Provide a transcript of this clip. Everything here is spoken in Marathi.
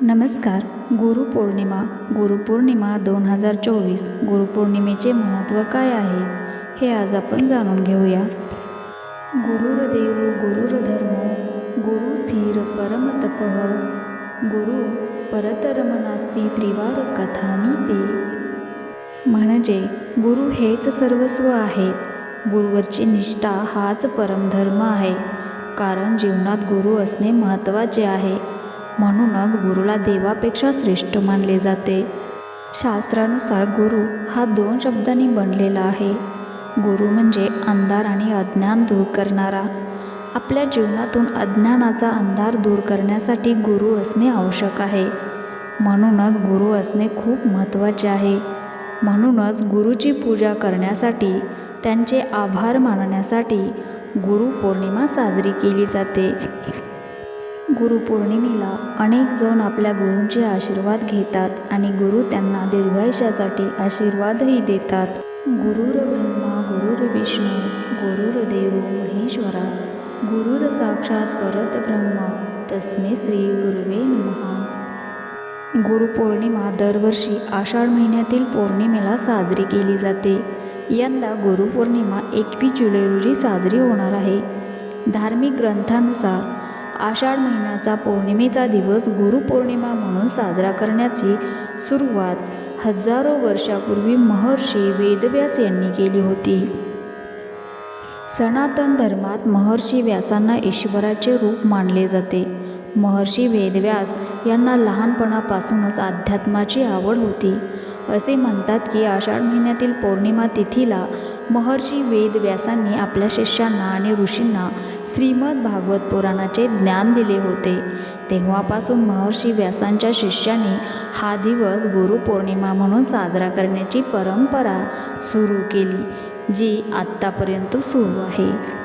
नमस्कार. गुरुपौर्णिमा गुरुपौर्णिमा दोन हजार चोवीस. गुरुपौर्णिमेचे महत्त्व काय आहे? हे आज आपण जाणून घेऊया. गुरुर्देव गुरुर्धर्म गुरु स्थिर परमतपः गुरु परतरम नास्ती त्रिवार कथामी ते. म्हणजे गुरु हेच सर्वस्व आहेत. गुरुवरची निष्ठा हाच परमधर्म आहे. कारण जीवनात गुरु असणे महत्त्वाचे आहे. म्हणूनच गुरुला देवापेक्षा श्रेष्ठ मानले जाते. शास्त्रानुसार गुरु हा दोन शब्दांनी बनलेला आहे. गुरु म्हणजे अंधार आणि अज्ञान दूर करणारा. आपल्या जीवनातून अज्ञानाचा अंधार दूर करण्यासाठी गुरु असणे आवश्यक आहे. म्हणूनच गुरु असणे खूप महत्त्वाचे आहे. म्हणूनच गुरुची पूजा करण्यासाठी त्यांचे आभार मानण्यासाठी गुरुपौर्णिमा साजरी केली जाते. गुरुपौर्णिमेला अनेक जण आपल्या गुरूंचे आशीर्वाद घेतात आणि गुरु त्यांना दीर्घायुष्यासाठी आशीर्वादही देतात. गुरुर ब्रह्मा गुरुर विष्णू गुरुर्देव महेश्वरा गुरुर साक्षात परत ब्रह्म तस्मे श्री गुरुवे नमः गुरुपौर्णिमा दरवर्षी आषाढ महिन्यातील पौर्णिमेला साजरी केली जाते. यंदा गुरुपौर्णिमा एकवीस जुलै रोजी साजरी होणार आहे. धार्मिक ग्रंथानुसार आषाढ महिन्याचा पौर्णिमेचा दिवस गुरुपौर्णिमा म्हणून साजरा करण्याची सुरुवात हजारो वर्षापूर्वी महर्षी वेदव्यास यांनी केली होती. सनातन धर्मात महर्षी व्यासांना ईश्वराचे रूप मानले जाते. महर्षी वेदव्यास यांना लहानपणापासूनच अध्यात्माची आवड होती. असे म्हणतात की आषाढ महिन्यातील पौर्णिमा तिथीला महर्षी वेदव्यासांनी आपल्या शिष्यांना आणि ऋषींना श्रीमद भागवत पुराणाचे ज्ञान दिले होते. तेव्हापासून महर्षी व्यासांच्या शिष्यांनी हा दिवस गुरुपौर्णिमा म्हणून साजरा करण्याची परंपरा सुरू केली जी आत्तापर्यंत सुरू आहे.